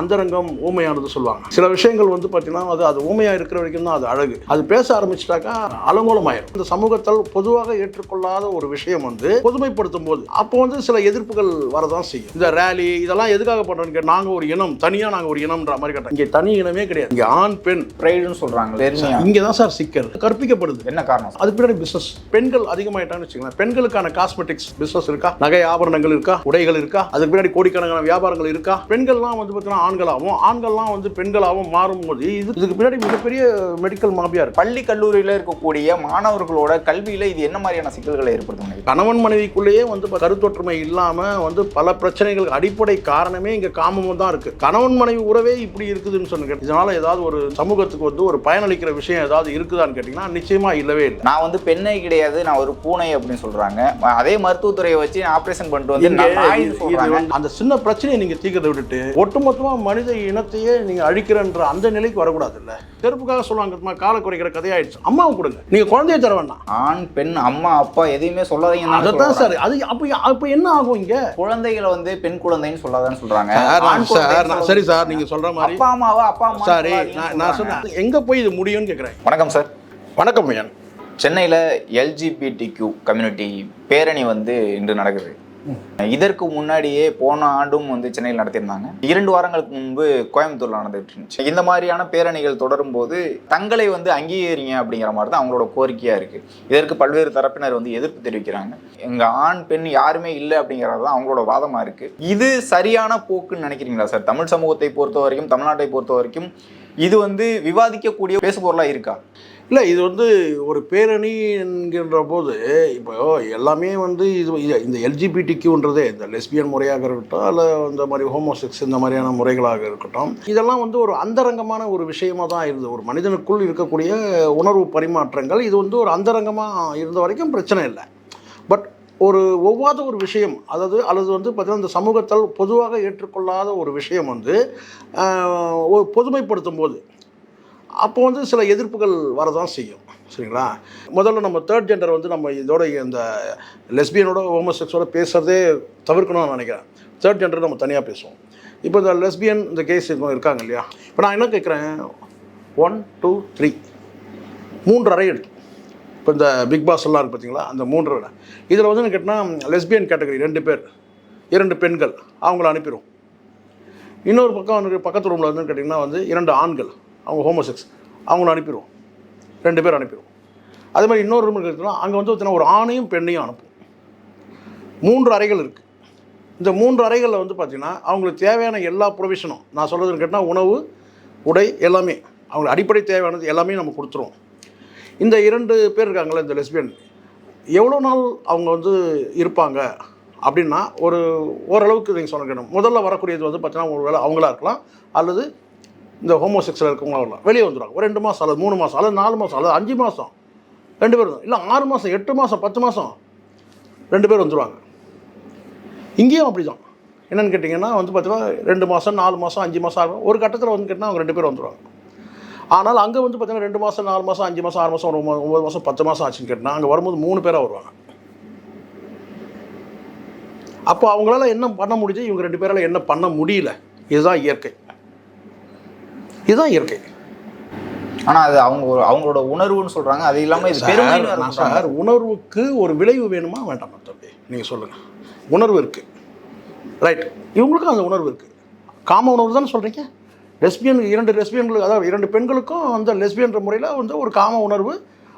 அந்தரங்கம் ஊமையானது சொல்லுவாங்க. சில விஷயங்கள் வந்து பார்த்தீங்கன்னா அது அது ஊமையாக இருக்கிற வரைக்கும் தான் அது அழகு. அது பேச ஆரம்பிச்சிட்டாக்கா அலங்கோலமாயிரும். இந்த சமூகத்தால் பொதுவாக ஏற்றுக்கொள்ளாத ஒரு விஷயம் வந்து பொதுமைப்படுத்தும் போது அப்போ வந்து சில எதிர்ப்புகள் வரதான் செய்யும். இந்த ரேலி இதெல்லாம் எதுக்காக பண்ணுறோன்னு நாங்கள் ஒரு இனம் தனியாக நாங்கள் ஒரு இனம்ன்ற மாதிரி கேட்டோம் இங்கே தனி இனமே கிடையாது. இங்கே ஆண் பெண். ப்ரைடுன்னு பெருமையா இங்கே தான் சார் சிக்கல். கற்பிக்கப்படுது. என்ன காரணம் அது பின்னாடி பிசினஸ் பெண்கள் அதிகமாயிட்டாங்கன்னு வச்சுக்கலாம் பெண்களுக்கான காஸ்மெட்டிக்ஸ் பிசினஸ் இருக்கா? நகை ஆபரணங்கள் இருக்கா? உடைகள் இருக்கா? அதுக்கு பின்னாடி கோடிக்கணக்கான வியாபாரங்கள் இருக்கா? பெண்கள்லாம் வந்து பார்த்தீங்கன்னா ஆண்களாகவும் ஆண்கள்லாம் வந்து பெண்களாகவும் மாறும்போது இது இதுக்கு பின்னாடி மிகப்பெரிய மெடிக்கல் மாபியா இருக்கு. பள்ளி கல்லூரியில இருக்கக்கூடிய மாணவர்களோட கல்வியில இது என்ன மாதிரியான சிக்கல்களை ஏற்படுத்தும்? கணவன் மனைவிக்குள்ளேயே வந்து கருத்தொற்றுமை இல்லாம வந்து பல பிரச்சனைகளுக்கு அடிப்படை காரணமே இங்க காமமும் தான் இருக்கு. கணவன் மனைவி உறவே இப்படி இருக்குதுன்னு சொன்ன இதனால ஏதாவது ஒரு சமூகத்துக்கு வந்து ஒரு பயனளிக்கிற விஷயம் ஏதாவது இருக்குதான்னு கேட்டீங்கன்னா நிச்சயமா இல்லவே இல்லை. நான் வந்து பெண்ணை கிடையாது நான் ஒரு பூனை அப்படின்னு சொல்றாங்க. அதே மருத்துவத்துறையை வச்சு ஆபரேஷன் பண்ணிட்டு வந்து அந்த சின்ன பிரச்சனையை நீங்க தீர்க்கறதை விட்டுட்டு ஒட்டுமொத்தமா மனித இனத்தையே நீங்க அழிக்கிறன்ற அந்த நிலைக்கு வரக்கூடாது இல்ல செருப்புக்காக சொல்லுவாங்க காலை குறைக்கிற கதையாயிடுச்சு. அம்மாவை கொடுங்க. நீங்க குழந்தைய தர வேண்டாம். ஆண் பெண் அம்மா அப்பா எதையுமே சொல்லாதீங்கன்னு அதான் தான் சார் அது அப்ப அப்ப என்ன ஆகும் இங்க? குழந்தைகளை வந்து பெண் குழந்தைன்னு சொல்லாதான்னு சொல்றாங்க. சார், சார் சரி நீங்க சொல்ற மாதிரி அப்பா அம்மாவா அப்பா அம்மா சரி நான் நான் சொன்னேன் எங்க போய் இது முடியும்னு கேக்குறேன். வணக்கம் சார். வணக்கம் ஐயன். சென்னையில் எல்ஜிபிடிக்யூ கம்யூனிட்டி பேரணி வந்து இன்று நடக்குது. இதற்கு முன்னாடியே போன ஆண்டும் வந்து சென்னையில் நடத்தியிருந்தாங்க. இரண்டு வாரங்களுக்கு முன்பு கோயம்புத்தூர்ல நடந்துட்டு இருந்துச்சு. இந்த மாதிரியான பேரணிகள் தொடரும் போது தங்களை வந்து அங்கீகரிங்க அப்படிங்கிற மாதிரி தான் அவங்களோட கோரிக்கையா இருக்கு. இதற்கு பல்வேறு தரப்பினர் வந்து எதிர்ப்பு தெரிவிக்கிறாங்க. எங்க ஆண் பெண் யாருமே இல்லை அப்படிங்கிறது தான் அவங்களோட வாதமா இருக்கு. இது சரியான போக்குன்னு நினைக்கிறீங்களா சார்? தமிழ் சமூகத்தை பொறுத்த வரைக்கும் தமிழ்நாட்டை பொறுத்த வரைக்கும் இது வந்து விவாதிக்கக்கூடிய பேசுபொருளா இருக்கா? இல்லை இது வந்து ஒரு பேரணி என்கின்ற போது இப்போ எல்லாமே வந்து இது இந்த எல்ஜிபிடி கியூன்றதே இந்த லெஸ்பியன் முறையாக இருக்கட்டும் அல்ல இந்த மாதிரி ஹோமோசெக்ஸ் இந்த மாதிரியான முறைகளாக இருக்கட்டும் இதெல்லாம் வந்து ஒரு அந்தரங்கமான ஒரு விஷயமாக தான் இருந்தது. ஒரு மனிதனுக்குள் இருக்கக்கூடிய உணர்வு பரிமாற்றங்கள் இது வந்து ஒரு அந்தரங்கமாக இருந்த வரைக்கும் பிரச்சனை இல்லை. பட் ஒரு ஒவ்வாத ஒரு விஷயம் அதாவது அல்லது வந்து பார்த்திங்கன்னா இந்த சமூகத்தால் பொதுவாக ஏற்றுக்கொள்ளாத ஒரு விஷயம் வந்து பொதுமைப்படுத்தும் போது அப்போ வந்து சில எதிர்ப்புகள் வரதான் செய்யும் சரிங்களா? முதல்ல நம்ம தேர்ட் ஜெண்டர் வந்து நம்ம இதோட இந்த லெஸ்பியனோட ஹோமோசெக்ஸோட பேசுகிறதே தவிர்க்கணும்னு நினைக்கிறேன். தேர்ட் ஜெண்டர் நம்ம தனியாக பேசுவோம். இப்போ இந்த லெஸ்பியன் இந்த கேஸ் இருக்காங்க இல்லையா? இப்போ நான் என்ன கேட்குறேன்? ஒன் டூ த்ரீ மூன்று அறை இப்போ இந்த பிக் பாஸ் எல்லாம் இருக்கு பார்த்தீங்களா? அந்த மூன்று அறை. இதில் வந்து கேட்டால் லெஸ்பியன் கேட்டகரி ரெண்டு பேர் இரண்டு பெண்கள் அவங்கள அனுப்பிடுவோம். இன்னொரு பக்கம் பக்கத்து ரூமில் வந்து கேட்டிங்கன்னா வந்து இரண்டு ஆண்கள். அவங்க ஹோமோசெக்ஸ் அவங்கள அனுப்பிடுவோம். ரெண்டு பேர் அனுப்பிடுவோம். அதே மாதிரி இன்னொரு ரூம் இருக்குன்னா அங்கே வந்து பார்த்தீங்கன்னா ஒரு ஆணையும் பெண்ணையும் அனுப்பும். மூன்று அறைகள் இருக்குது இந்த மூன்று அறைகளில் வந்து பார்த்திங்கன்னா அவங்களுக்கு தேவையான எல்லா ப்ரொவிஷனும் நான் சொல்கிறதுன்னு கேட்டால் உணவு உடை எல்லாமே அவங்களுக்கு அடிப்படை தேவையானது எல்லாமே நம்ம கொடுத்துருவோம். இந்த இரண்டு பேர் இருக்காங்களே இந்த லெஸ்பியன் எவ்வளோ நாள் அவங்க வந்து இருப்பாங்க அப்படின்னா ஒரு ஓரளவுக்கு நீங்கள் சொல்லணும் முதல்ல வரக்கூடியது வந்து பார்த்தீங்கன்னா ஒரு வேளை அவங்களா இருக்கலாம் அல்லது இந்த ஹோமோசெக்ஸில் இருக்கவங்களாம் வரலாம். வெளியே வந்துடுவாங்க ஒரு ரெண்டு மாதம் அல்லது மூணு மாதம் அல்லது நாலு மாதம் அல்லது அஞ்சு மாதம் ரெண்டு பேரும் இல்லை ஆறு மாதம் எட்டு மாதம் பத்து மாதம் ரெண்டு பேர் வந்துடுவாங்க இங்கேயும் அப்படி தான் என்னென்னு கேட்டிங்கன்னா வந்து பார்த்தீங்கன்னா ரெண்டு மாதம் நாலு மாதம் அஞ்சு மாதம் ஆகும் ஒரு கட்டத்தில் வந்து கேட்டிங்கன்னா அவங்க ரெண்டு பேர் வந்துடுவாங்க ஆனால் அங்கே வந்து பார்த்தீங்கன்னா ரெண்டு மாதம் நாலு மாதம் அஞ்சு மாதம் ஆறு மாதம் ஒரு ஒம்பது மாதம் பத்து மாதம் ஆச்சுன்னு கேட்டால் அங்கே வரும்போது மூணு பேராக வருவாங்க. அப்போ அவங்களால என்ன பண்ண முடிஞ்சு இவங்க ரெண்டு பேரால் என்ன பண்ண முடியல? இதுதான் இயற்கை. இதுதான் இயற்கை. ஆனா அது அவங்க அவங்களோட உணர்வுன்னு சொல்றாங்க. அது இல்லாம இது சொல்றாங்க. சார் உணர்வுக்கு ஒரு விளைவு வேணுமா? வேண்டாமா தம்பி நீங்கள் சொல்லுங்கள் உணர்வு இருக்குது ரைட் இவங்களுக்கும் அந்த உணர்வு இருக்குது காம உணர்வு தானே சொல்கிறீங்க லெஸ்பியன் இரண்டு லெஸ்பியன்களுக்கு அதாவது இரண்டு பெண்களுக்கும் அந்த லெஸ்பியன்ற முறையில் வந்து ஒரு காம உணர்வு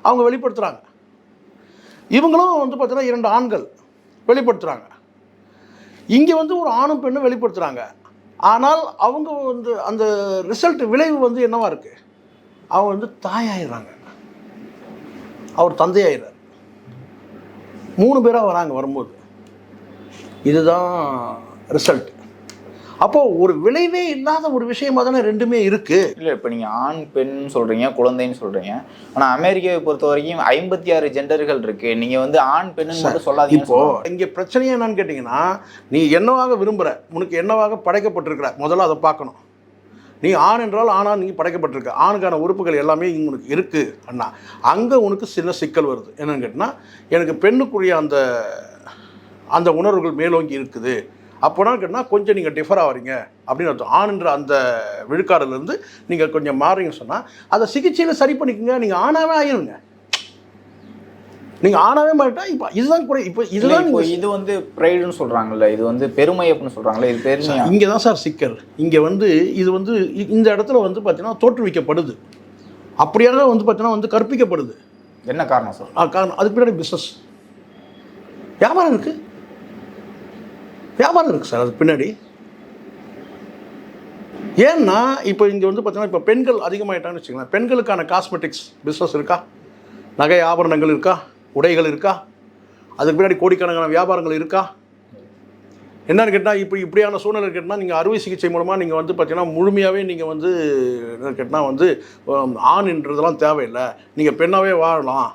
அவங்க வெளிப்படுத்துகிறாங்க இவங்களும் வந்து பார்த்தீங்கன்னா இரண்டு ஆண்கள் வெளிப்படுத்துகிறாங்க இங்கே வந்து ஒரு ஆணும் பெண்ணும் வெளிப்படுத்துகிறாங்க ஆனால் அவங்க வந்து அந்த ரிசல்ட் விளைவு வந்து என்னவா இருக்குது அவங்க வந்து தாயாயிடுறாங்க. அவர் தந்தையாயிறார் மூணு பேராக வராங்க வரும்போது. இதுதான் ரிசல்ட். அப்போ ஒரு விளைவே இல்லாத ஒரு விஷயமா தானே ரெண்டுமே இருக்கு. இல்ல இப்ப நீங்க ஆண் பெண் சொல்றீங்க குழந்தைன்னு சொல்றீங்க. ஆனா அமெரிக்காவை பொறுத்த வரைக்கும் ஐம்பத்தி ஆறு ஜெண்டர்கள் இருக்கு. நீங்க வந்து ஆண் பெண்ணு மட்டும் சொல்லாதீங்க இப்போ இங்க பிரச்சனையே என்னன்னு கேட்டீங்கன்னா நீ என்னவாக விரும்புற? உனக்கு என்னவாக படைக்கப்பட்டிருக்கிற? முதல்ல அதை பார்க்கணும். நீ ஆண் என்றால் ஆணா நீ படைக்கப்பட்டிருக்க. ஆணுக்கான உறுப்புகள் எல்லாமே இங்க உனக்கு இருக்கு அண்ணா. அங்க உனக்கு சின்ன சிக்கல் வருது. என்னன்னு கேட்டினா எனக்கு பெண்ணுக்குரிய அந்த அந்த உணர்வுகள் மேலோங்கி இருக்குது. அப்போனா கேட்டால் கொஞ்சம் நீங்கள் டிஃபர் ஆகிறீங்க அப்படின்னு அர்த்தம். ஆணுன்ற அந்த விழுக்காடுலேருந்து நீங்கள் கொஞ்சம் மாறுறீங்கன்னு சொன்னால் அதை சிகிச்சையில் சரி பண்ணிக்கோங்க. நீங்கள் ஆணாவே ஆயிருங்க நீங்கள் ஆணாவே மாறிட்டா இப்போ இதுதான் குறை. இப்போ இதுதான் இப்போ இது வந்து ப்ரைடுன்னு சொல்றாங்கல்ல இது வந்து பெருமை அப்படின்னு சொல்றாங்கல்ல இது பெருமையா? இங்கே தான் சார் சிக்கல். இங்கே வந்து இது வந்து இந்த இடத்துல வந்து பார்த்தீங்கன்னா தோற்றுவிக்கப்படுது. அப்படியாக வந்து பார்த்தீங்கன்னா வந்து கற்பிக்கப்படுது. என்ன காரணம் சார் ஆ, காரணம் அதுக்கு பின்னாடி பிஸ்னஸ் வியாபாரம் இருக்கு. வியாபாரம் இருக்குது சார் அதுக்கு பின்னாடி. ஏன்னா இப்போ இங்கே வந்து பார்த்தீங்கன்னா இப்போ பெண்கள் அதிகமாயிட்டாங்கன்னு வச்சுக்கலாம் பெண்களுக்கான காஸ்மெட்டிக்ஸ் பிஸ்னஸ் இருக்கா? நகை ஆபரணங்கள் இருக்கா? உடைகள் இருக்கா? அதுக்கு பின்னாடி கோடிக்கணக்கான வியாபாரங்கள் இருக்கா? என்னன்னு கேட்டால் இப்போ இப்படியான சூழ்நிலை கேட்டால் நீங்கள் அறுவை சிகிச்சை மூலமாக நீங்கள் வந்து பார்த்தீங்கன்னா முழுமையாகவே நீங்கள் வந்து என்ன கேட்டால் வந்து ஆண்ன்றதெல்லாம் தேவையில்லை. நீங்கள் பெண்ணாகவே வாழலாம்.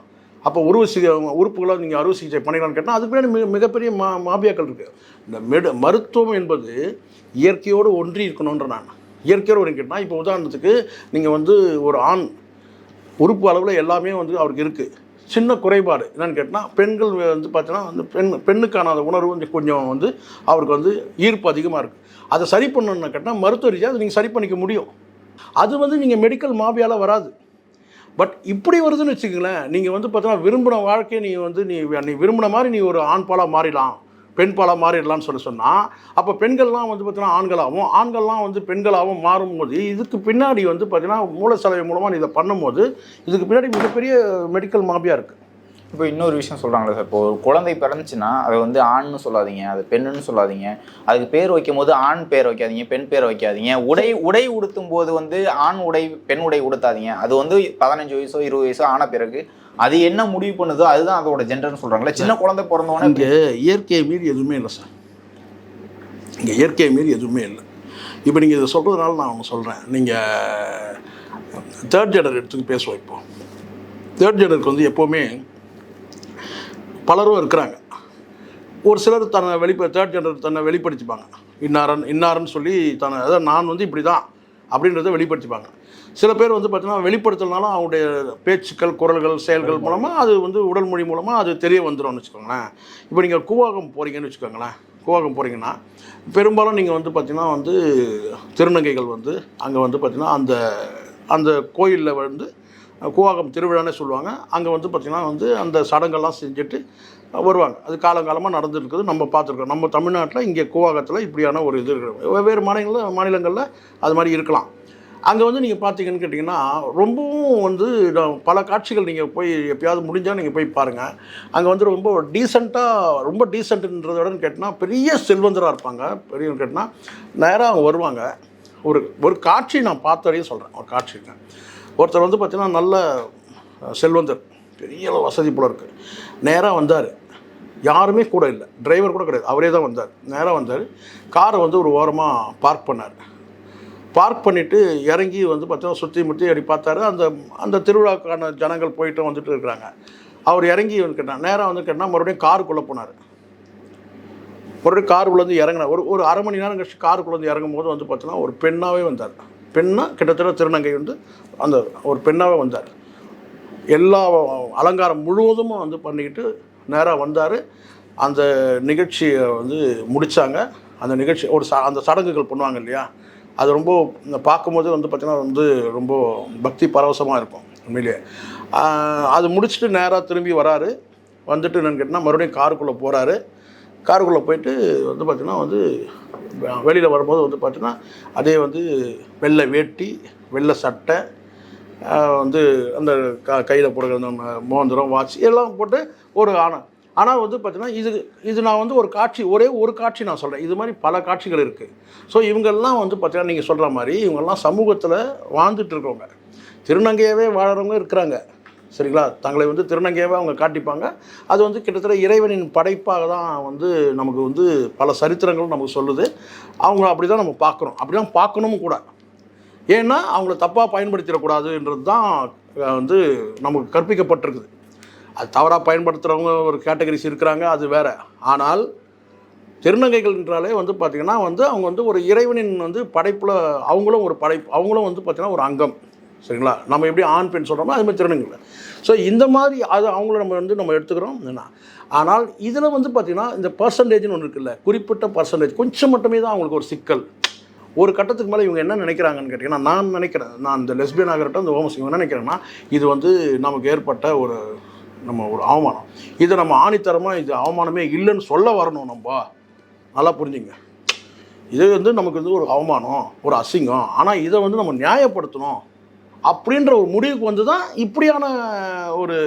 அப்போ உருவ சிகி உறுப்புகளை நீங்கள் அறுவை சிகிச்சை பண்ணிக்கலாம்னு கேட்டால் அதுக்கு பின்னாடி மிக மிகப்பெரிய மா மாபியாக்கள் இருக்குது இந்த மெடு மருத்துவம் என்பது இயற்கையோடு ஒன்றி இருக்கணுன்ற நான். இயற்கையோடு ஒன்றி கேட்டால் இப்போ உதாரணத்துக்கு நீங்கள் வந்து ஒரு ஆண் உறுப்பு அளவில் எல்லாமே வந்து அவருக்கு இருக்குது சின்ன குறைபாடு என்னென்னு கேட்டால் பெண்கள் வந்து பார்த்தீங்கன்னா வந்து பெண் பெண்ணுக்கான அந்த உணர்வு வந்து கொஞ்சம் வந்து அவருக்கு வந்து ஈர்ப்பு அதிகமாக இருக்குது அதை சரி பண்ணணும்னு கேட்டால் மருத்துவ ரீதியாக அதை நீங்கள் சரி பண்ணிக்க முடியும். அது வந்து நீங்கள் மெடிக்கல் மாபியால் வராது. பட் இப்படி வருதுன்னு வச்சுக்கங்களேன் நீங்கள் வந்து பார்த்தீங்கன்னா விரும்பின வாழ்க்கையை நீ வந்து நீ நீ விரும்பின மாதிரி நீ ஒரு ஆண் பாலாக மாறிடலாம் பெண் பாலாக மாறிடலாம்னு சொல்லி சொன்னால் அப்போ பெண்கள்லாம் வந்து பார்த்தீங்கன்னா ஆண்களாகவும் ஆண்கள்லாம் வந்து பெண்களாகவும் மாறும்போது இதுக்கு பின்னாடி வந்து பார்த்தீங்கன்னா மூலச்சலவை மூலமாக நீ இதை பண்ணும்போது இதுக்கு பின்னாடி மிகப்பெரிய மெடிக்கல் மாபியாக இருக்குது இப்போ இன்னொரு விஷயம் சொல்றாங்களே சார். இப்போ ஒரு குழந்தை பிறந்துச்சுன்னா அதை வந்து ஆண்னு சொல்லாதீங்க அது பெண்ணுன்னு சொல்லாதீங்க. அதுக்கு பேர் வைக்கும் போது ஆண் பேர் வைக்காதீங்க பெண் பேர் வைக்காதீங்க. உடை உடை உடுத்தும் போது வந்து ஆண் உடை பெண் உடை உடுத்தாதீங்க. அது வந்து பதினஞ்சு வயசோ இருபது வயசோ ஆன பிறகு அது என்ன முடிவு பண்ணுதோ அதுதான் அதோட ஜெண்டர்னு சொல்றாங்களே. சின்ன குழந்தை பிறந்தவொடனே இங்கே இயற்கையை மீறி எதுவுமே இல்லை சார். இங்கே இயற்கையை மீறி எதுவுமே இல்லை. இப்போ நீங்கள் இதை சொல்கிறதுனால நான் ஒன்று சொல்கிறேன் நீங்கள் தேர்ட் ஜெண்டர் எடுத்துக்கு பேசுவோம் இப்போ. தேர்ட் ஜெண்டருக்கு வந்து எப்போவுமே பலரும் இருக்கிறாங்க. ஒரு சிலர் தன்னை வெளிப்ப தேர்ட் ஜெண்டர் தன்னை வெளிப்படுத்திப்பாங்க. இன்னாரன் இன்னாரன்னு சொல்லி தன்னை அதாவது நான் வந்து இப்படி தான் அப்படின்றத வெளிப்படுத்திப்பாங்க. சில பேர் வந்து பார்த்தீங்கன்னா வெளிப்படுத்தலனாலும் அவங்களுடைய பேச்சுக்கள் குரல்கள் செயல்கள் மூலமாக அது வந்து உடல் மொழி மூலமாக அது தெரிய வந்துடும்னு வச்சுக்கோங்களேன். இப்போ நீங்கள் கூவாகம் போகிறீங்கன்னு வச்சுக்கோங்களேன். கூவாகம் போகிறீங்கன்னா பெரும்பாலும் நீங்கள் வந்து பார்த்தீங்கன்னா வந்து திருநங்கைகள் வந்து அங்கே வந்து பார்த்தீங்கன்னா அந்த அந்த கோயிலில் வந்து கூவாகம் திருவிழானே சொல்லுவாங்க. அங்கே வந்து பார்த்திங்கன்னா வந்து அந்த சடங்கெல்லாம் செஞ்சுட்டு வருவாங்க. அது காலங்காலமாக நடந்துருக்குது நம்ம பார்த்துருக்கோம் நம்ம தமிழ்நாட்டில் இங்கே கூவாகத்தில் இப்படியான ஒரு இது இருக்குது வெவ்வேறு மாநிலங்களில் மாநிலங்களில் அது மாதிரி இருக்கலாம். அங்கே வந்து நீங்கள் பார்த்தீங்கன்னு கேட்டிங்கன்னா ரொம்பவும் வந்து பல காட்சிகள் நீங்கள் போய் எப்பயாவது முடிஞ்சால் நீங்கள் போய் பாருங்கள் அங்கே வந்து ரொம்ப டீசெண்டாக ரொம்ப டீசென்ட்ன்றத விட கேட்டிங்கன்னா பெரிய செல்வந்தராக இருப்பாங்க. பெரிய கேட்டினா நேராக அவங்க வருவாங்க. ஒரு ஒரு காட்சி நான் பார்த்த வரையும் சொல்கிறேன் ஒரு காட்சிங்க ஒருத்தர் வந்து பார்த்தீங்கன்னா நல்ல செல்வந்தர் பெரிய அளவு வசதி போல இருக்குது நேராக வந்தார். யாருமே கூட இல்லை. டிரைவர் கூட கிடையாது. அவரே தான் வந்தார். நேராக வந்தார். காரை வந்து ஒரு ஓரமாக பார்க் பண்ணார். பார்க் பண்ணிவிட்டு இறங்கி வந்து பார்த்தீங்கன்னா சுற்றி முற்றி அப்படி பார்த்தாரு. அந்த அந்த திருவிழாக்கான ஜனங்கள் போயிட்டு வந்துட்டு இருக்கிறாங்க. அவர் இறங்கி வந்து கேட்டார். நேராக வந்து கேட்டால் மறுபடியும் காருக்குள்ளே போனார். மறுபடியும் காருக்குள்ளேருந்து இறங்கினார். ஒரு ஒரு அரை மணி நேரம் கழிச்சு காருக்குள்ளேருந்து இறங்கும் போது வந்து பார்த்தீங்கன்னா ஒரு பெண்ணாகவே வந்தார். பெண்ணாக கிட்டத்தட்ட திருநங்கை வந்து அந்த ஒரு பெண்ணாகவே வந்தார். எல்லா அலங்காரம் முழுவதும் வந்து பண்ணிக்கிட்டு நேராக வந்தார். அந்த நிகழ்ச்சியை வந்து முடித்தாங்க அந்த நிகழ்ச்சி ஒரு ச அந்த சடங்குகள் பண்ணுவாங்க இல்லையா? அது ரொம்ப பார்க்கும்போது வந்து பார்த்திங்கன்னா வந்து ரொம்ப பக்தி பரவசமாக இருக்கும் உண்மையிலேயே. அது முடிச்சுட்டு நேராக திரும்பி வராரு. வந்துட்டு என்னன்னு கேட்டால் மறுபடியும் காருக்குள்ளே போகிறாரு காருக்குள்ளே போயிட்டு வந்து பார்த்திங்கன்னா வந்து வெளியில் வரும்போது வந்து பார்த்திங்கன்னா அதே வந்து வெள்ளை வேட்டி வெள்ளை சட்டை வந்து அந்த க கையில் போடுற அந்த மோந்திரம் வாட்ச் எல்லாம் போட்டு ஒரு ஆணம் ஆனால் வந்து பார்த்தீங்கன்னா இது இது நான் வந்து ஒரு காட்சி ஒரே ஒரு காட்சி நான் சொல்கிறேன் இது மாதிரி பல காட்சிகள் இருக்குது ஸோ இவங்கெல்லாம் வந்து பார்த்தீங்கன்னா நீங்கள் சொல்கிற மாதிரி இவங்கெல்லாம் சமூகத்தில் வாழ்ந்துட்டு இருக்கவங்க திருநங்கையாகவே வாழறவங்க இருக்கிறாங்க. சரிங்களா? தங்களை வந்து திருநங்கையாகவே அவங்க காட்டிப்பாங்க. அது வந்து கிட்டத்தட்ட இறைவனின் படைப்பாக தான் வந்து நமக்கு வந்து பல சரித்திரங்களும் நமக்கு சொல்லுது. அவங்க அப்படி தான் நம்ம பார்க்குறோம் அப்படி தான் பார்க்கணும் கூட. ஏன்னா அவங்கள தப்பாக பயன்படுத்திடக்கூடாதுன்றது தான் வந்து நமக்கு கற்பிக்கப்பட்டிருக்குது. அது தவறாக பயன்படுத்துகிறவங்க ஒரு கேட்டகரிஸ் இருக்கிறாங்க அது வேற. ஆனால் திருநங்கைகள் என்றாலே வந்து பார்த்திங்கன்னா வந்து அவங்க வந்து ஒரு இறைவனின் வந்து படைப்பில் அவங்களும் ஒரு படைப்பு அவங்களும் வந்து பார்த்திங்கன்னா ஒரு அங்கம். சரிங்களா? நம்ம எப்படி ஆண் பெண் சொல்கிறோமோ அது மாதிரி திருநங்கைகள் ஸோ இந்த மாதிரி அது அவங்கள நம்ம வந்து நம்ம எடுத்துக்கிறோம். என்ன? ஆனால் இதில் வந்து பார்த்திங்கன்னா இந்த பர்சன்டேஜ்னு ஒன்று இருக்குல்ல குறிப்பிட்ட பர்சன்டேஜ் கொஞ்சம் மட்டுமே தான் அவங்களுக்கு ஒரு சிக்கல். ஒரு கட்டத்துக்கு மேலே இவங்க என்ன நினைக்கிறாங்கன்னு கேட்டிங்கன்னா நான் நினைக்கிறேன் நான் இந்த லெஸ்பியன் ஆகட்டும் இந்த ஹோமஸ் இவங்க என்ன நினைக்கிறேன்னா இது வந்து நமக்கு ஏற்பட்ட ஒரு நம்ம ஒரு அவமானம். இதை நம்ம ஆணித்தரமாக இது அவமானமே இல்லைன்னு சொல்ல வரணும் நம்ம. நல்லா புரிஞ்சுங்க. இது வந்து நமக்கு வந்து ஒரு அவமானம் ஒரு அசிங்கம். ஆனால் இதை வந்து நம்ம நியாயப்படுத்தணும். அப்படின்ற ஒரு முடிவுக்கு வந்து தான் இப்படியான ஒரு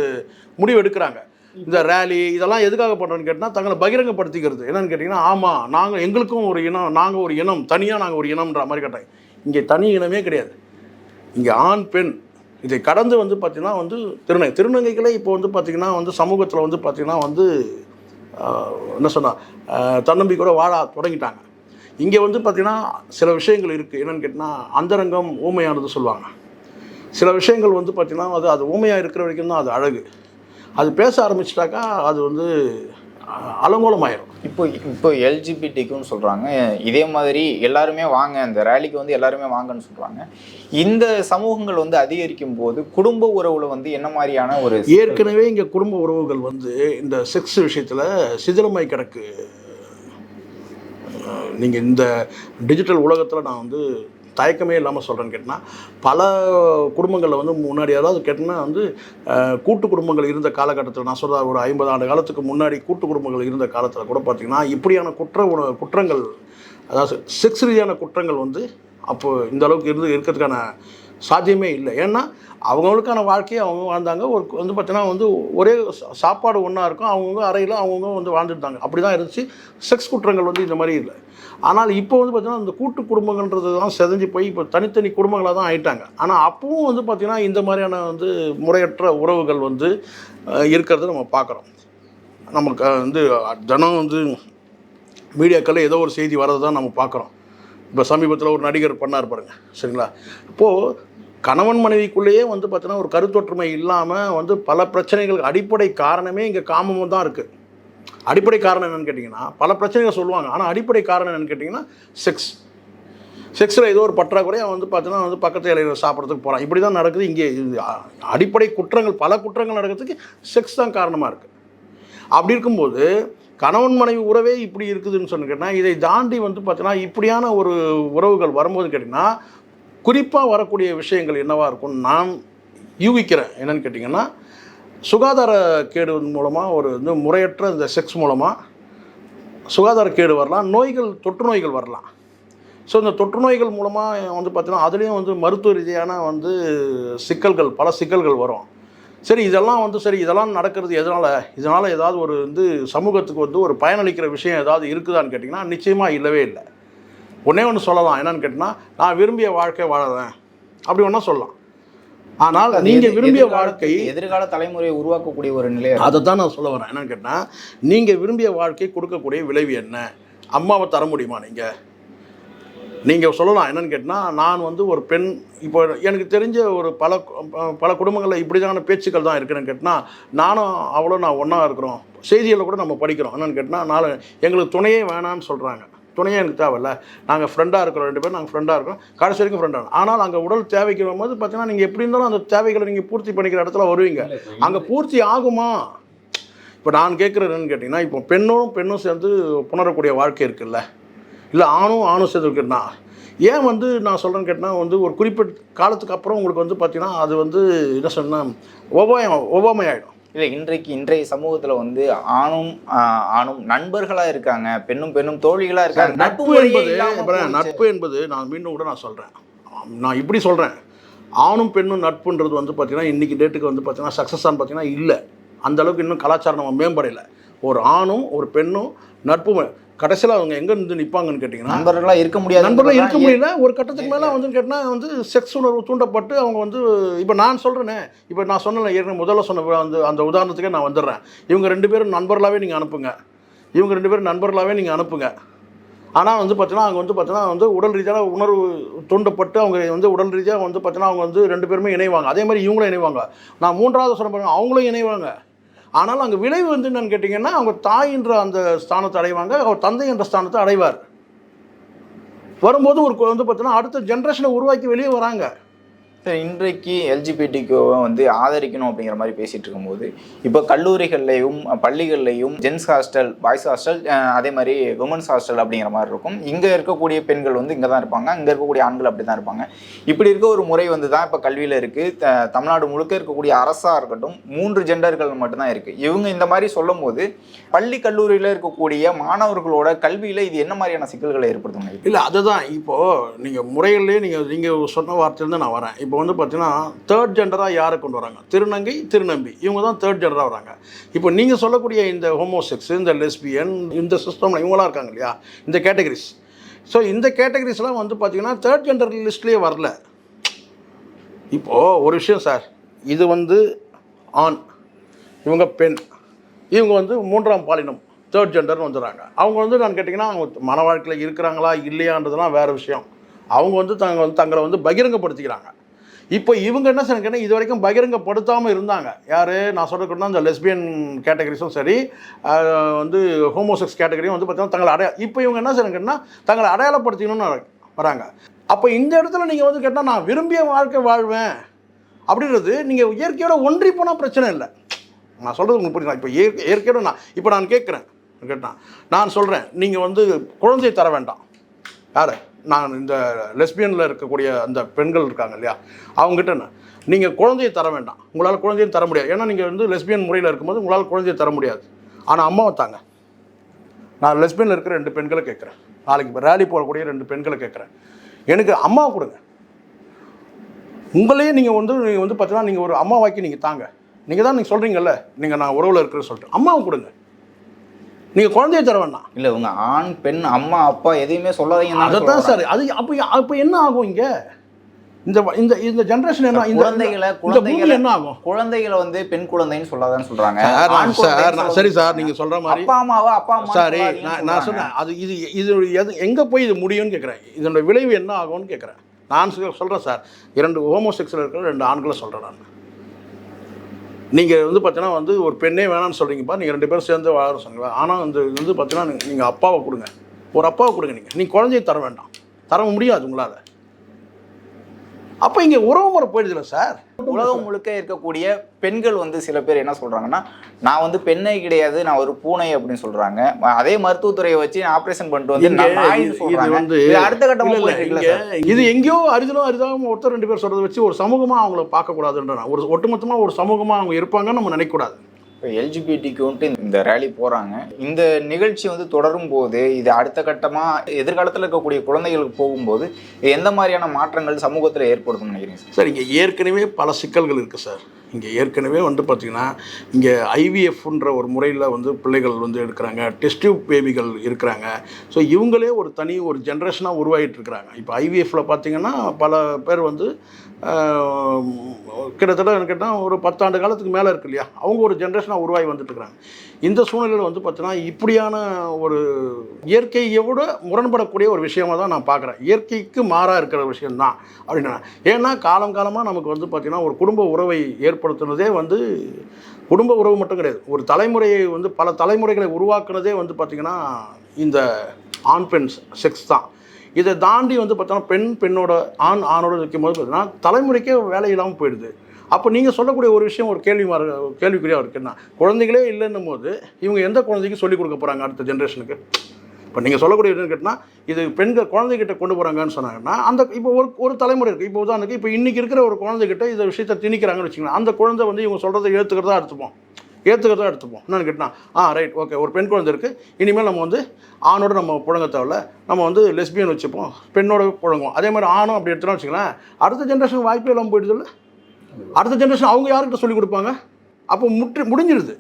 முடிவு எடுக்கிறாங்க. இந்த ரேலி இதெல்லாம் எதுக்காக பண்ணுறோன்னு கேட்டால் தங்களை பகிரங்கப்படுத்திக்கிறது. என்னன்னு கேட்டிங்கன்னா ஆமாம் நாங்கள் எங்களுக்கும் ஒரு இனம் நாங்கள் ஒரு இனம் தனியாக நாங்கள் ஒரு இனம்ன்ற மாதிரி கேட்டாங்க இங்கே தனி இனமே கிடையாது. இங்கே ஆண் பெண். இதை கடந்து வந்து பார்த்திங்கன்னா வந்து திருநங்கை திருநங்கைகளே இப்போ வந்து பார்த்திங்கன்னா வந்து சமூகத்தில் வந்து பார்த்திங்கன்னா வந்து என்ன சொன்னால் தன்னம்பிக்கையோட வாழ தொடங்கிட்டாங்க. இங்கே வந்து பார்த்திங்கன்னா சில விஷயங்கள் இருக்குது என்னென்னு கேட்டிங்கன்னா அந்தரங்கம் ஊமையானது சொல்லுவாங்க. சில விஷயங்கள் வந்து பார்த்திங்கன்னா அது அது ஊமையாக இருக்கிற வரைக்கும் தான் அது அழகு. அது பேச ஆரம்பிச்சிட்டாக்கா அது வந்து அலங்கோலமாயிரும் இப்போ இப்போ எல்ஜிபிடிக்குன்னு சொல்றாங்க. இதே மாதிரி எல்லாருமே வாங்க இந்த ரேலிக்கு வந்து எல்லாருமே வாங்கன்னு சொல்றாங்க. இந்த சமூகங்கள் வந்து அதிகரிக்கும் போது குடும்ப உறவுல வந்து என்ன மாதிரியான ஒரு ஏற்கனவே இங்கே குடும்ப உறவுகள் வந்து இந்த செக்ஸ் விஷயத்தில் சிதிலமாய் கிடக்கு. நீங்கள் இந்த டிஜிட்டல் உலகத்தில் நான் வந்து தயக்கமே இல்லாமல் சொல்கிறேன்னு கேட்டால் பல குடும்பங்களில் வந்து முன்னாடி அதாவது கேட்டோம்னா வந்து கூட்டு குடும்பங்கள் இருந்த காலகட்டத்தில் நான் சொல்கிற ஒரு ஐம்பது ஆண்டு காலத்துக்கு முன்னாடி கூட்டு குடும்பங்கள் இருந்த காலத்தில் கூட பார்த்திங்கன்னா இப்படியான குற்ற உண குற்றங்கள் அதாவது செக்ஸ் ரீதியான குற்றங்கள் வந்து அப்போது இந்த அளவுக்கு இருந்து இருக்கிறதுக்கான சாத்தியமே இல்லை. ஏன்னா அவங்களுக்கான வாழ்க்கையை அவங்க வாழ்ந்தாங்க. ஒரு வந்து பார்த்தீங்கன்னா வந்து ஒரே சாப்பாடு ஒன்றா இருக்கும். அவங்கவுங்க அறையில் அவங்கவுங்க வந்து வாழ்ந்துட்டாங்க. அப்படி தான் இருந்துச்சு. செக்ஸ் குற்றங்கள் வந்து இந்த மாதிரி இல்லை. ஆனால் இப்போ வந்து பார்த்தீங்கன்னா இந்த கூட்டு குடும்பங்கன்றது தான் செதஞ்சு போய் இப்போ தனித்தனி குடும்பங்களாக தான் ஆயிட்டாங்க. ஆனால் அப்பவும் வந்து பார்த்திங்கன்னா இந்த மாதிரியான வந்து முறையற்ற உறவுகள் வந்து இருக்கிறத நம்ம பார்க்குறோம் நமக்கு வந்து தினம் வந்து மீடியாக்களில் ஏதோ ஒரு செய்தி வரதை தான் நம்ம பார்க்குறோம் இப்போ சமீபத்தில் ஒரு நடிகர் பண்ணார் பாருங்கள் சரிங்களா? இப்போது கணவன் மனைவிக்குள்ளேயே வந்து பார்த்தீங்கன்னா ஒரு கருத்தொற்றுமை இல்லாமல் வந்து பல பிரச்சனைகளுக்கு அடிப்படை காரணமே இங்கே காமமும் தான் இருக்குது அடிப்படை காரணம் என்னென்னு கேட்டிங்கன்னா பல பிரச்சனைகள் சொல்லுவாங்க. ஆனால் அடிப்படை காரணம் என்னன்னு கேட்டிங்கன்னா செக்ஸ் செக்ஸில் ஏதோ ஒரு பற்றாக்குறை அவன் வந்து பார்த்தீங்கன்னா வந்து பக்கத்து இலையில் சாப்பிட்றதுக்கு போகிறான் இப்படி தான் நடக்குது. இங்கே இது அடிப்படை குற்றங்கள் பல குற்றங்கள் நடக்கிறதுக்கு செக்ஸ் தான் காரணமாக இருக்குது அப்படி இருக்கும்போது கணவன் மனைவி உறவே இப்படி இருக்குதுன்னு சொன்னு கேட்டால் இதை தாண்டி வந்து பார்த்தீங்கன்னா இப்படியான ஒரு உறவுகள் வரும்போது கேட்டிங்கன்னா குறிப்பாக வரக்கூடிய விஷயங்கள் என்னவாக இருக்கும்னு நான் யூகிக்கிறேன். என்னென்னு கேட்டிங்கன்னா சுகாதார கேடு மூலமாக ஒரு வந்து முறையற்ற இந்த செக்ஸ் மூலமாக சுகாதார கேடு வரலாம் நோய்கள் தொற்று நோய்கள் வரலாம். ஸோ இந்த தொற்று நோய்கள் மூலமாக வந்து பார்த்தீங்கன்னா அதுலேயும் வந்து மருத்துவ ரீதியான வந்து சிக்கல்கள் பல சிக்கல்கள் வரும். சரி இதெல்லாம் வந்து சரி இதெல்லாம் நடக்கிறது எதனால்? இதனால் ஏதாவது ஒரு வந்து சமூகத்துக்கு வந்து ஒரு பயனளிக்கிற விஷயம் ஏதாவது இருக்குதான்னு கேட்டிங்கன்னா நிச்சயமாக இல்லவே இல்லை. ஒன்றே ஒன்று சொல்லலாம். என்னென்னு கேட்டிங்கன்னா நான் விரும்பிய வாழ்க்கை வாழறேன். அப்படி ஒன்றா சொல்லலாம். ஆனால் நீங்கள் விரும்பிய வாழ்க்கை எதிர்கால தலைமுறையை உருவாக்கக்கூடிய ஒரு நிலை அது. தான் நான் சொல்ல வரேன். என்னன்னு கேட்டால் நீங்கள் விரும்பிய வாழ்க்கை கொடுக்கக்கூடிய விளைவு என்ன? அம்மாவை தர முடியுமா நீங்கள் நீங்கள் சொல்லலாம். என்னன்னு கேட்டால் நான் வந்து ஒரு பெண் இப்போ எனக்கு தெரிஞ்ச ஒரு பல பல குடும்பங்களில் இப்படிதான பேச்சுக்கள் தான் இருக்குன்னு கேட்டால் நானும் அவ்வளோ நான் ஒன்றா இருக்கிறோம். செய்திகளில் கூட நம்ம படிக்கிறோம். என்னன்னு கேட்டால் நாலு எங்களுக்கு துணையே வேணான்னு சொல்கிறாங்க துணையே எனக்கு தேவையில்ல. நாங்கள் ஃப்ரெண்டாக இருக்கிறோம் ரெண்டு பேரும் நாங்கள் ஃப்ரெண்டாக இருக்கோம். கடைசி வரைக்கும் ஃப்ரெண்டாக ஆனால் அங்கே உடல் தேவைக்கு வரும்போது பார்த்தீங்கன்னா நீங்கள் எப்படி இருந்தாலும் அந்த தேவைகளை நீங்கள் பூர்த்தி பண்ணிக்கிற இடத்துல வருவீங்க. அங்கே பூர்த்தி ஆகுமா? இப்போ நான் கேட்குறது என்னன்னு கேட்டிங்கன்னா இப்போ பெண்ணும் பெண்ணும் சேர்ந்து புணரக்கூடிய வாழ்க்கை இருக்குல்ல. இல்லை ஆணும் ஆணும் சேர்ந்து இருக்குன்னா ஏன் வந்து நான் சொல்கிறேன்னு கேட்டால் வந்து ஒரு குறிப்பிட்ட காலத்துக்கு அப்புறம் உங்களுக்கு வந்து பார்த்தீங்கன்னா அது வந்து என்ன சொன்னால் ஒவ்வாயம் ஒவ்வாமை ஆகிடும் இல்லை இன்றைக்கு இன்றைய சமூகத்துல வந்து ஆணும் ஆணும் நண்பர்களா இருக்காங்க பெண்ணும் பெண்ணும் தோழிகளா இருக்காங்க. நட்பு என்பது. நட்பு என்பது நான் மீண்டும் கூட நான் சொல்கிறேன் நான் இப்படி சொல்கிறேன் ஆணும் பெண்ணும் நட்புன்றது வந்து பார்த்தீங்கன்னா இன்றைக்கி டேட்டுக்கு வந்து பார்த்தீங்கன்னா சக்ஸஸ் ஆன்னு பார்த்தீங்கன்னா இல்லை. அந்த அளவுக்கு இன்னும் கலாச்சாரம் நம்ம மேம்படலை ஒரு ஆணும் ஒரு பெண்ணும் நட்பு கடைசியில் அவங்க எங்கே இருந்து நிற்பாங்கன்னு கேட்டிங்கன்னா நண்பர்களா இருக்க முடியாது நண்பர்களாக இருக்க முடியல. ஒரு கட்டத்துக்கு மேலே வந்து கேட்டால் வந்து செக்ஸ் உணர்வு தூண்டப்பட்டு அவங்க வந்து இப்போ நான் சொல்கிறேனே இப்போ நான் சொன்னேன் ஏற்கனவே முதல்ல சொன்ன அந்த அந்த உதாரணத்துக்கே நான் வந்துடுறேன். இவங்க ரெண்டு பேரும் நண்பர்களாகவே நீங்கள் அனுப்புங்க. இவங்க ரெண்டு பேரும் நண்பர்களாகவே நீங்கள் அனுப்புங்க. ஆனால் வந்து பார்த்தீங்கன்னா அவங்க வந்து பார்த்தீங்கன்னா வந்து உடல் ரீதியான உணர்வு தூண்டப்பட்டு அவங்க வந்து உடல் ரீதியாக வந்து பார்த்தீங்கன்னா அவங்க வந்து ரெண்டு பேருமே இணைவாங்க. அதே மாதிரி இவங்களும் இணைவாங்க. நான் மூன்றாவது சொன்ன பாருங்க அவங்களும் இணைவாங்க. ஆனால் அங்கே விளைவு வந்து என்னன்னு கேட்டிங்கன்னா அவங்க தாய் என்ற அந்த ஸ்தானத்தை அடைவாங்க அவர் தந்தை என்ற ஸ்தானத்தை அடைவார். வரும்போது ஒரு வந்து பார்த்தீங்கன்னா அடுத்த ஜென்ரேஷனை உருவாக்கி வெளியே வராங்க. சார் இன்றைக்கு எல்ஜிபிடிக்கு வந்து ஆதரிக்கணும் அப்படிங்கிற மாதிரி பேசிகிட்டு இருக்கும்போது இப்போ கல்லூரிகள்லையும் பள்ளிகள்லையும் ஜென்ஸ் ஹாஸ்டல் பாய்ஸ் ஹாஸ்டல் அதே மாதிரி உமன்ஸ் ஹாஸ்டல் அப்படிங்கிற மாதிரி இருக்கும். இங்கே இருக்கக்கூடிய பெண்கள் வந்து இங்கே தான் இருப்பாங்க. இங்கே இருக்கக்கூடிய ஆண்கள் அப்படி தான் இருப்பாங்க. இப்படி இருக்க ஒரு முறை வந்து தான் இப்போ கல்வியில் இருக்குது தமிழ்நாடு முழுக்க இருக்கக்கூடிய அரசாக இருக்கட்டும் மூன்று ஜெண்டர்கள் மட்டும்தான் இருக்குது இவங்க இந்த மாதிரி சொல்லும் போது பள்ளி கல்லூரியில் இருக்கக்கூடிய மாணவர்களோட கல்வியில் இது என்ன மாதிரியான சிக்கல்களை ஏற்படுத்தும்? இல்லை அதுதான். இப்போது நீங்கள் முறைகள்லேயே நீங்கள் நீங்கள் சொன்ன வார்த்தையிலேருந்து நான் வரேன். இப்போ இப்போ வந்து பார்த்தீங்கன்னா தேர்ட் ஜெண்டராக யாரை கொண்டு வராங்க? திருநங்கை திருநம்பி. இவங்க தான் தேர்ட் ஜெண்டராக வராங்க. இப்போ நீங்கள் சொல்லக்கூடிய இந்த ஹோமோசெக்ஸ் இந்த லெஸ்பியன் இந்த சிஸ்டமில் இவங்களாம் இருக்காங்க இல்லையா? இந்த கேட்டகரிஸ் ஸோ இந்த கேட்டகரிஸ்லாம் வந்து பார்த்தீங்கன்னா தேர்ட் ஜெண்டர் லிஸ்ட்லேயே வரல. இப்போது ஒரு விஷயம் சார் இது வந்து ஆண் இவங்க பெண். இவங்க வந்து மூன்றாம் பாலினம் தேர்ட் ஜெண்டர்னு வந்துடுறாங்க. அவங்க வந்து நான் கேட்டிங்கன்னா அவங்க மன வாழ்க்கையில் இருக்கிறாங்களா இல்லையான்றதுலாம் வேறு விஷயம். அவங்க வந்து தங்க வந்து தங்களை வந்து பகிரங்கப்படுத்திக்கிறாங்க. இப்போ இவங்க என்ன செய்யணும் இது வரைக்கும் பகிரங்கப்படுத்தாமல் இருந்தாங்க. யார்? நான் சொல்கிறதுனா இந்த லெஸ்பியன் கேட்டகரிஸும் சரி வந்து ஹோமோசெக்ஸ் கேட்டகரியும் வந்து பார்த்தீங்கன்னா தங்களை அடைய இப்போ இவங்க என்ன செய்யணும் தங்களை அடையாளப்படுத்திக்கணும்னு வர- வராங்க. அப்போ இந்த இடத்துல நீங்கள் வந்து கேட்டால் நான் விரும்பிய வாழ்க்கை வாழ்வேன் அப்படின்றது நீங்கள் இயற்கையோட ஒன்றி போனால் பிரச்சனை இல்லை. நான் சொல்கிறது உங்களுக்கு புரியல இப்போ இயற்கை இயற்கையோட நான் இப்போ நான் கேட்குறேன் கேட்டான் நான் சொல்கிறேன் நீங்கள் வந்து குழந்தையை தர வேண்டாம். யார்? நான் இந்த லெஸ்பியனில் இருக்கக்கூடிய அந்த பெண்கள் இருக்காங்க இல்லையா அவங்ககிட்ட நீங்கள் குழந்தையை தர வேண்டாம். உங்களால் குழந்தையும் தர முடியாது. ஏன்னா நீங்கள் வந்து லெஸ்பியன் முறையில் இருக்கும்போது உங்களால் குழந்தையை தர முடியாது. ஆனால் அம்மாவை தாங்க நான் லெஸ்பியனில் இருக்கிற ரெண்டு பெண்களை கேட்குறேன். நாளைக்கு இப்போ ரேலி போகக்கூடிய ரெண்டு பெண்களை கேட்குறேன். எனக்கு அம்மாவை கொடுங்க. உங்களையே நீங்கள் வந்து நீங்கள் வந்து பார்த்தீங்கன்னா நீங்கள் ஒரு அம்மாவாக்கி நீங்கள் தாங்க. நீங்கள் தான் நீங்கள் சொல்கிறீங்கல்ல நீங்கள் நான் உறவில் இருக்கிற சொல்லிட்டு. அம்மாவை கொடுங்க. நீங்கள் குழந்தைய தர வேண்டாம். இல்ல உங்க ஆண் பெண் அம்மா அப்பா எதையுமே சொல்லாதீங்க அதைத்தான் சார் அது அப்போ அப்போ என்ன ஆகும் இங்கே? இந்த இந்த இந்த ஜென்ரேஷன் என்ன இந்த குழந்தைகளை குழந்தைகளை என்ன ஆகும்? குழந்தைகளை வந்து பெண் குழந்தைன்னு சொல்லாதான்னு சொல்றாங்க. சார், நான் சார், சரி. நீங்க சொல்ற மாதிரி- அப்பா அம்மாவா அப்பா அம்மா சாரி நான் நான் சொன்னேன் அது இது இது எது எங்கே போய் இது முடியும்னு கேட்குறேன் இதனோட விளைவு என்ன ஆகும்னு கேட்குறேன் நான் சொல்- சொல்றேன் சார் இரண்டு ஹோமோசெக்ஸில் இருக்கிற ரெண்டு ஆண்களை சொல்கிறேன் நான். நீங்கள் வந்து பார்த்தீங்கன்னா வந்து ஒரு பெண்ணே வேணாம்னு சொல்கிறீங்கப்பா நீங்கள் ரெண்டு பேரும் சேர்ந்து வாழ சொன்னீங்களா? ஆனால் வந்து இது வந்து பார்த்தீங்கன்னா நீங்கள் அப்பாவை கொடுங்க. ஒரு அப்பாவை கொடுங்க நீங்கள் நீங்கள் குழந்தைய தர வேண்டாம். தர முடியாது உங்களால். அப்போ இங்கே உறவு முறை போயிடுதுல சார் உலகம் முழுக்க இருக்கக்கூடிய பெண்கள் வந்து சில பேர் என்ன சொல்றாங்கன்னா நான் வந்து பெண்ணே கிடையாது நான் ஒரு பூனை அப்படின்னு சொல்றாங்க அதே மருத்துவத்துறையை வச்சு ஆபரேஷன் பண்ணிட்டு வந்து நான் அடுத்த கட்டமா இல்ல, இல்ல, போயிட்டு இருக்குல்ல இங்க சார்? இது எங்கேயோ அரிதலும் அரிதாகவும் ஒருத்தர் ரெண்டு பேர் சொல்றதை வச்சு ஒரு சமூகமா அவங்கள பார்க்க கூடாதுன்ற நான். ஒரு ஒட்டுமொத்தமா ஒரு சமூகமா அவங்க இருப்பாங்கன்னு நம்ம நினைக்க கூடாது இப்போ எல்ஜிபிடிக்குன்ட்டு இந்த ரேலி போகிறாங்க இந்த நிகழ்ச்சி வந்து தொடரும் போது இது அடுத்த கட்டமாக எதிர்காலத்தில் இருக்கக்கூடிய குழந்தைகளுக்கு போகும்போது எந்த மாதிரியான மாற்றங்கள் சமூகத்தில் ஏற்படுத்தும்னு நினைக்கிறீங்க சார்? சார் இங்கே ஏற்கனவே பல சிக்கல்கள் இருக்குது சார். இங்கே ஏற்கனவே வந்து பார்த்திங்கன்னா இங்கே ஐவிஎஃப்ன்ற ஒரு முறையில் வந்து பிள்ளைகள் வந்து எடுக்கிறாங்க டெஸ்டியூப் பேபிகள் இருக்கிறாங்க. ஸோ இவங்களே ஒரு தனி ஒரு ஜென்ரேஷனாக உருவாகிட்டு இருக்கிறாங்க. இப்போ ஐவிஎஃப்ல பார்த்திங்கன்னா பல பேர் வந்து கிட்டத்தட்ட கேட்டால் ஒரு பத்தாண்டு காலத்துக்கு மேலே இருக்கு இல்லையா? அவங்க ஒரு ஜென்ரேஷனாக உருவாகி வந்துட்டுருக்குறாங்க இந்த சூழ்நிலையில் வந்து பார்த்தீங்கன்னா இப்படியான ஒரு இயற்கையோட முரண்படக்கூடிய ஒரு விஷயமாக தான் நான் பார்க்குறேன் இயற்கைக்கு மாறாக இருக்கிற விஷயம்தான் அப்படின்னா ஏன்னா காலம் காலமாக நமக்கு வந்து பார்த்திங்கன்னா ஒரு குடும்ப உறவை ஏற்படுத்துனதே வந்து குடும்ப உறவு மட்டும் கிடையாது. ஒரு தலைமுறையை வந்து பல தலைமுறைகளை உருவாக்குனதே வந்து பார்த்திங்கன்னா இந்த ஆண் பெண் செக்ஸ் தான். இதை தாண்டி வந்து பார்த்தோன்னா பெண் பெண்ணோட ஆண் ஆணோட நிற்கும் போது பார்த்தீங்கன்னா தலைமுறைக்கே வேலை இல்லாமல் போயிடுது. அப்போ நீங்கள் சொல்லக்கூடிய ஒரு விஷயம் ஒரு கேள்வி மாறு கேள்விக்குறியாக இருக்குன்னா குழந்தைகளே இல்லைன்னும் போது இவங்க எந்த குழந்தைக்கும் சொல்லிக் கொடுக்க போகிறாங்க அடுத்த ஜென்ரேஷனுக்கு இப்போ நீங்கள் சொல்லக்கூடிய என்னன்னு கேட்டால் இது பெண்கள் குழந்தைகிட்ட கொண்டு போகிறாங்கன்னு சொன்னாங்கன்னா அந்த இப்போ ஒரு ஒரு தலைமுறை இருக்குது இப்போ உதாரணத்துக்கு இப்போ இன்றைக்கி இருக்கிற ஒரு குழந்தைகிட்ட இந்த விஷயத்தை திணிக்கிறாங்கன்னு வச்சுக்கலாம் அந்த குழந்தை வந்து இவங்க சொல்கிறத ஏற்றுக்கிறதா எடுத்துப்போம். ஏற்றுக்கிறதா எடுத்துப்போம். என்னென்னு கேட்டால் ஆ ரைட் ஓகே ஒரு பெண் குழந்தை இருக்குது இனிமேல் நம்ம வந்து ஆணோட நம்ம புழங்க தேவையில்ல. நம்ம வந்து லெஸ்பியன் வச்சுப்போம். பெண்ணோட புழங்குவோம். அதே மாதிரி ஆணும் அப்படி எடுத்துட்டோம்னு வச்சுக்கலாம் அடுத்த ஜென்ரேஷன் வாய்ப்பே இல்லாமல் போயிடுது இல்லை அடுத்த ஜென்ரேஷன் அவங்க யார்கிட்ட சொல்லிக் கொடுப்பாங்க? அப்போ முற்றி முடிஞ்சிடுது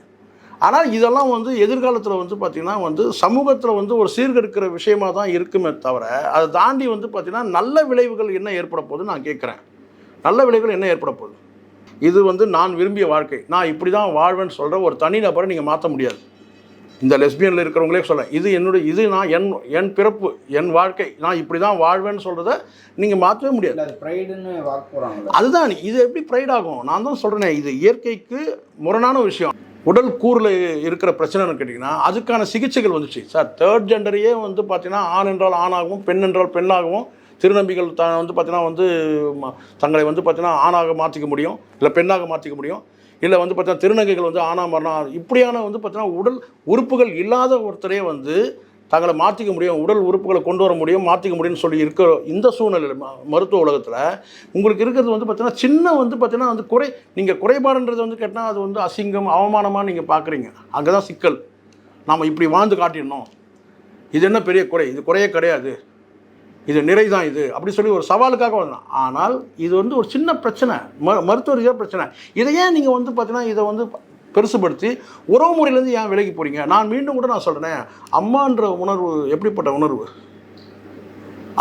ஆனால் இதெல்லாம் வந்து எதிர்காலத்தில் வந்து பார்த்திங்கன்னா வந்து சமூகத்தில் வந்து ஒரு சீர்கெடுக்கிற விஷயமா தான் இருக்குமே தவிர அதை தாண்டி வந்து பார்த்திங்கன்னா நல்ல விளைவுகள் என்ன ஏற்பட போகுதுன்னு நான் கேட்குறேன் நல்ல விளைவுகள் என்ன ஏற்பட போகுது? இது வந்து நான் விரும்பிய வாழ்க்கை. நான் இப்படி தான் வாழ்வேன்னு சொல்கிற ஒரு தனிநபரை நீங்கள் மாற்ற முடியாது. இந்த லெஸ்பியனில் இருக்கிறவங்களே சொல்கிறேன் இது என்னுடைய இது நான் என் என் பிறப்பு என் வாழ்க்கை நான் இப்படி தான் வாழ்வேன்னு சொல்கிறத நீங்கள் மாற்றவே முடியாது. ப்ரைடுன்னு அதுதான் இது எப்படி ப்ரைட் ஆகும்? நான் தான் சொல்கிறேனே இது இயற்கைக்கு முரணான விஷயம். உடல் கூறில் இருக்கிற பிரச்சனைன்னு கேட்டிங்கன்னா அதுக்கான சிகிச்சைகள் வந்துச்சு. சார் தேர்ட் ஜெண்டரையே வந்து பார்த்தீங்கன்னா ஆண் என்றால் ஆணாகவும் பெண் என்றால் பெண்ணாகவும் திருநம்பிகள் த வந்து பார்த்தீங்கன்னா வந்து தங்களை வந்து பார்த்தீங்கன்னா ஆணாக மாற்றிக்க முடியும் இல்லை பெண்ணாக மாற்றிக்க முடியும். இல்லை வந்து பார்த்தீங்கன்னா திருநங்கைகள் வந்து ஆணாக மரணம் இப்படியான வந்து பார்த்தீங்கன்னா உடல் உறுப்புகள் இல்லாத ஒருத்தரே வந்து தங்களை மாற்றிக்க முடியும் உடல் உறுப்புகளை கொண்டு வர முடியும் மாற்றிக்க முடியும்னு சொல்லி இருக்கிற இந்த சூழ்நிலையில் ம- மருத்துவ உலகத்தில் உங்களுக்கு இருக்கிறது வந்து பார்த்தீங்கன்னா சின்ன வந்து பார்த்தீங்கன்னா வந்து குறை நீங்கள் குறைபாடுன்றது வந்து கேட்டால் அது வந்து அசிங்கம் அவமானமாக நீங்கள் பார்க்குறீங்க அங்கே தான் சிக்கல். நாம் இப்படி வாழ்ந்து காட்டிடணும். இது என்ன பெரிய குறை? இது குறையே கிடையாது. இது நிறை தான் இது. அப்படி சொல்லி ஒரு சவாலுக்காக வரலாம் ஆனால் இது வந்து ஒரு சின்ன பிரச்சனை ம மருத்துவ ரீதியாக பிரச்சனை. இதை ஏன் நீங்கள் வந்து பார்த்தீங்கன்னா இதை வந்து பெருசுபடுத்தி உறவு முறையிலேருந்து ஏன் விலகி போகிறீங்க நான் மீண்டும் கூட நான் சொல்கிறேன் அம்மான்ற உணர்வு எப்படிப்பட்ட உணர்வு?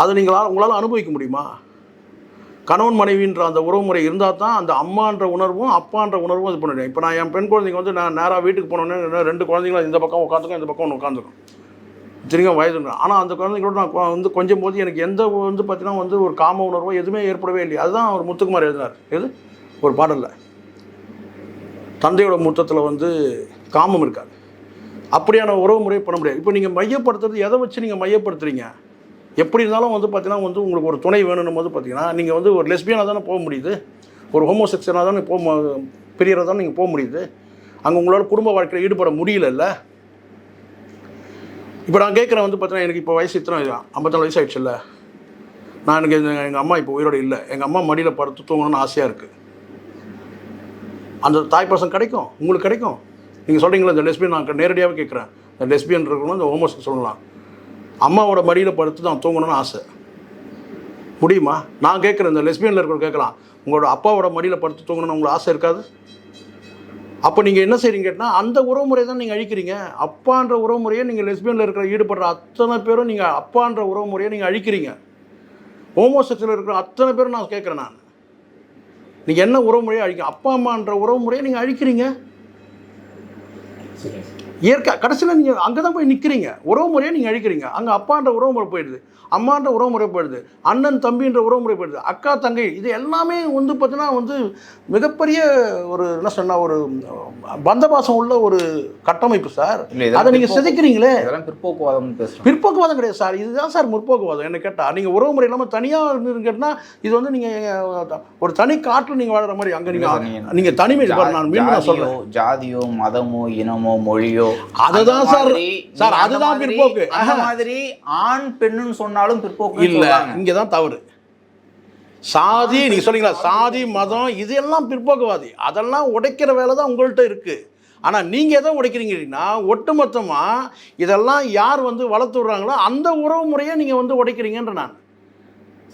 அதை நீங்களால் உங்களால் அனுபவிக்க முடியுமா? கணவன் மனைவின்ற அந்த உறவுமுறை இருந்தால் தான் அந்த அம்மான்ற உணர்வும் அப்பான்ற உணர்வும் இது பண்ணிடுவேன் இப்போ நான் என் பெண் குழந்தைங்க வந்து நான் நேராக வீட்டுக்கு போனோன்னே ரெண்டு குழந்தைங்களும் இந்த பக்கம் உட்காந்துக்கும் இந்த பக்கம் ஒன்று உட்காந்துக்கும். இத்தனைக்கும் வயது ஆனால் அந்த குழந்தைங்களோட நான் வந்து கொஞ்சம் போது எனக்கு எந்த வந்து பார்த்தீங்கன்னா வந்து ஒரு காம உணர்வோ எதுவுமே ஏற்படவே இல்லையா. அதுதான் அவர் முத்துக்குமார் எழுதினார். எது? ஒரு பாடலில். தந்தையோட முத்தத்தில் வந்து காமம் இருக்காது. அப்படியான உறவு முறை பண்ண முடியாது. இப்போ நீங்கள் மையப்படுத்துறது எதை வச்சு நீங்கள் மையப்படுத்துறீங்க? எப்படி இருந்தாலும் வந்து பார்த்தீங்கன்னா வந்து உங்களுக்கு ஒரு துணை வேணும்னு போது பார்த்தீங்கன்னா நீங்கள் வந்து ஒரு லெஸ்பியனாக தானே போக முடியுது. ஒரு ஹோமோசெக்ஷனாக தானே போக பெரியராக தானே நீங்கள் போக முடியுது. அங்கே உங்களால் குடும்ப வாழ்க்கையில் ஈடுபட முடியலல்ல. இப்போ நான் கேட்குறேன் வந்து பார்த்தீங்கன்னா எனக்கு இப்போ வயசு இத்தனை ஐம்பத்தாலு வயசு ஆயிடுச்சுல்ல. நான் எனக்கு எங்கள் அம்மா இப்போ உயிரோடு இல்லை. எங்கள் அம்மா மடியில் படுத்து தூங்கணும்னு ஆசையாக இருக்குது அந்த தாய் பாசம் கிடைக்கும் உங்களுக்கு கிடைக்கும். நீங்கள் சொல்கிறீங்களா இந்த லெஸ்பியன் நான் நேரடியாகவே கேட்குறேன் இந்த லெஸ்பியன் இருக்கணும் இந்த ஹோமோஸ் சொல்லலாம். அம்மாவோட மடியில் படுத்து தான் தூங்கணும்னு ஆசை. முடியுமா? நான் கேட்குறேன் இந்த லெஸ்பியனில் இருக்கிற கேட்கலாம். உங்களோட அப்பாவோட மடியில் படுத்து தூங்கணும்னு உங்களுக்கு ஆசை இருக்காது? அப்போ நீங்கள் என்ன செய்கிறீங்க கேட்டால் அந்த உறவுமுறை தான் நீங்கள் அழிக்கிறீங்க. அப்பான்ற உறவுமுறையை நீங்கள் லெஸ்பியனில் இருக்கிற ஈடுபடுற அத்தனை பேரும் நீங்கள் அப்பான்ற உறவுமுறையை நீங்கள் அழிக்கிறீங்க. ஹோமோசெக்ஸில் இருக்கிற அத்தனை பேரும் நான் கேட்குறேன் நான். நீங்கள் என்ன உறவுமுறையை அழிக்க அப்பா அம்மான்ற உறவுமுறையை நீங்கள் அழிக்கிறீங்க? இயற்கை கடைசியில் நீங்கள் அங்கே தான் போய் நிற்கிறீங்க உறவு முறையை நீங்கள் அழிக்கிறீங்க. அங்கே அப்பான்ற உறவு முறை போயிடுது. அம்மான்ற உறவு முறை போயிடுது. அண்ணன் தம்பின்ற உறவு முறை போயிடுது. அக்கா தங்கை இது எல்லாமே வந்து பார்த்தீங்கன்னா வந்து மிகப்பெரிய ஒரு என்ன சொன்னா ஒரு பந்தபாசம் உள்ள ஒரு கட்டமைப்பு சார். அதை நீங்கள் சிதைக்கிறீங்களே? பேசுகிறோம் பிற்போக்குவாதம் கிடையாது சார். இதுதான் சார் முற்போக்குவாதம். என்ன கேட்டால் நீங்கள் உறவு முறை இல்லாமல் தனியாக கேட்டால் இது வந்து நீங்கள் ஒரு தனி காட்டில் நீங்கள் வாழற மாதிரி அங்கே நீங்கள் நீங்க- நீங்கள் தனிமை நான் மீண்டும் சொல்கிறேன் ஜாதியோ மதமோ இனமோ மொழியோ அதுதான் அந்த சார் சார் அதுதான் பிற்போக்கு. அந்த மாதிரி ஆண் பெண்ணுன்னு சொன்னாலும் பிற்போக்கு இல்ல இங்க தான் தவறு. சாதி நீங்க சொன்னீங்களா சாதி மதம் இது எல்லாம் பிற்போக்குவாதி. அதெல்லாம் உடைக்கிற வேலை தான் உங்கள்கிட்ட இருக்கு. ஆனா நீங்க எதை உடைக்கிறீங்கன்னா ஒட்டுமொத்தமா இதெல்லாம் யார் வந்து வளர்த்து விடுறாங்களோ அந்த உறவு முறையை நீங்க வந்து உடைக்கிறீங்கன்ற நான்.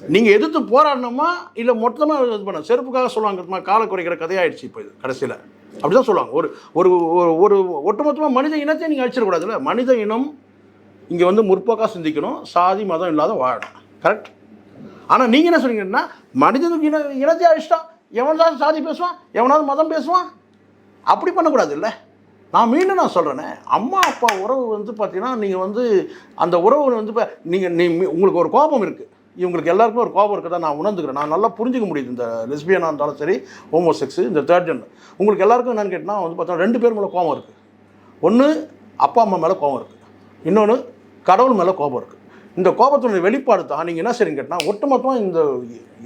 நீங்க எதிர்த்து போராடணுமா இல்ல மொத்தமா இது பண்ண செருப்புக்காக சொல்லுவாங்க காலை குறைக்கிற கதையாயிடுச்சு இப்போ இது கடைசியில. அப்படிதான் சொல்லுவாங்க. ஒரு ஒரு ஒரு- ஒரு ஒட்டுமொத்தமா மனித இனத்தை அழிச்சிடக்கூடாது அழிச்சிடக்கூடாதுல்ல? மனித இனம் இங்கே வந்து முற்போக்காக சிந்திக்கணும். சாதி மதம் இல்லாத வாழணும். கரெக்ட் ஆனால் நீங்கள் என்ன சொன்னீங்கன்னா மனிதனுக்கு இன இனத்தை அழிச்சிட்டான். எவனாவது சாதி பேசுவான் எவனாவது மதம் பேசுவான். அப்படி பண்ணக்கூடாது இல்லை நான் மீண்டும் நான் சொல்கிறேனே அம்மா அப்பா உறவு வந்து பார்த்தீங்கன்னா நீங்கள் வந்து அந்த உறவு வந்து இப்போ நீங்கள் நீ உங்களுக்கு ஒரு கோபம் இருக்குது இவங்களுக்கு எல்லாருக்குமே ஒரு கோபம் இருக்குதா நான் உணர்ந்துக்கிறேன். நான் நல்லா புரிஞ்சிக்க முடியுது இந்த லெஸ்பியனாக இருந்தாலும் சரி ஹோமோசெக்ஸ் இந்த தேர்ட் ஜென் உங்களுக்கு எல்லாருக்கும் என்னென்னு கேட்டால் வந்து பார்த்தா ரெண்டு பேர் மேலே கோபம் இருக்குது ஒன்று அப்பா அம்மா மேலே கோபம் இருக்குது இன்னொன்று கடவுள் மேலே கோபம் இருக்குது இந்த கோபத்தினுடைய வெளிப்பாடு தான் நீங்கள் என்ன செய்றீங்க கேட்டால் ஒட்டுமொத்தமாக இந்த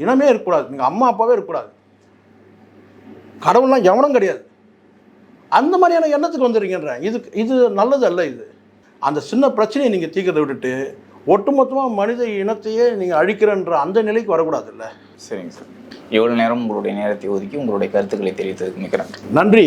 இனமே இருக்கக்கூடாது. நீங்கள் அம்மா அப்பாவே இருக்கக்கூடாது. கடவுள்லாம் எவனும் கிடையாது. அந்த மாதிரியான எண்ணத்துக்கு வந்துடுறீங்கன்றேன் இது இது நல்லது அல்ல இது. அந்த சின்ன பிரச்சனையை நீங்கள் தீக்கிறத விட்டுட்டு ஒட்டுமொத்தமாக மனித இனத்தையே நீங்கள் அழிக்கிறன்ற அந்த நிலைக்கு வரக்கூடாது இல்லை சரிங்க சார். எவ்வளவு நேரம் உங்களுடைய நேரத்தை ஒதுக்கி உங்களுடைய கருத்துக்களை தெரிவித்ததுக்கு நன்றி. நன்றி